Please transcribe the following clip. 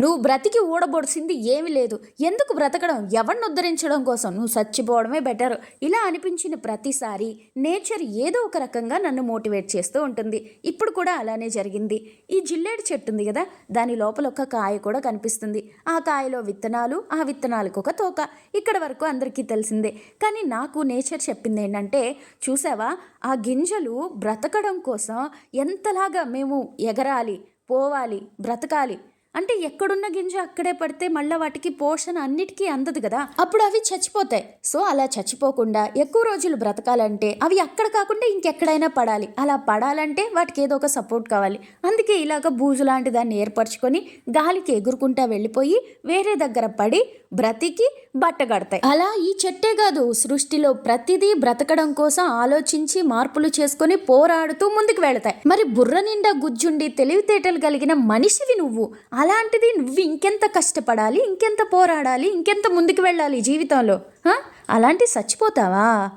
నువ్వు బ్రతికి ఊడబొడిసింది ఏమీ లేదు. ఎందుకు బ్రతకడం? ఎవరిని ఉద్ధరించడం కోసం? నువ్వు చచ్చిపోవడమే బెటర్. ఇలా అనిపించిన ప్రతిసారి నేచర్ ఏదో ఒక రకంగా నన్ను మోటివేట్ చేస్తూ ఉంటుంది. ఇప్పుడు కూడా అలానే జరిగింది. ఈ జిల్లేడు చెట్టు ఉంది కదా దాని లోపల ఒక కాయ కూడా కనిపిస్తుంది. ఆ కాయలో విత్తనాలు ఆ విత్తనాలకు ఒక తోక. ఇక్కడ వరకు అందరికీ తెలిసిందే. కానీ నాకు నేచర్ చెప్పింది ఏంటంటే చూసావా? ఆ గింజలు బ్రతకడం కోసం ఎంతలాగా మేము ఎగరాలి పోవాలి బ్రతకాలి. అంటే ఎక్కడున్న గింజ అక్కడే పడితే మళ్ళీ వాటికి పోషణ అన్నిటికీ అందదు కదా? అప్పుడు అవి చచ్చిపోతాయి. సో అలా చచ్చిపోకుండా ఎక్కువ రోజులు బ్రతకాలంటే అవి అక్కడ కాకుండా ఇంకెక్కడైనా పడాలి. అలా పడాలంటే వాటికి ఏదో ఒక సపోర్ట్ కావాలి. అందుకే ఇలాగ బూజు లాంటి దాన్ని ఏర్పరచుకొని గాలికి ఎగురుకుంటా వెళ్ళిపోయి వేరే దగ్గర పడి బ్రతికి బట్ట కడతాయి అలా ఈ చెట్టే కాదు సృష్టిలో ప్రతిదీ బ్రతకడం కోసం ఆలోచించి మార్పులు చేసుకొని పోరాడుతూ ముందుకు వెళతాయి. మరి బుర్ర నిండా గుజ్జుండి తెలివితేటలు కలిగిన మనిషివి నువ్వు. అలాంటిది నువ్వు ఇంకెంత కష్టపడాలి ఇంకెంత పోరాడాలి ఇంకెంత ముందుకు వెళ్ళాలి జీవితంలో? అలాంటి చచ్చిపోతావా?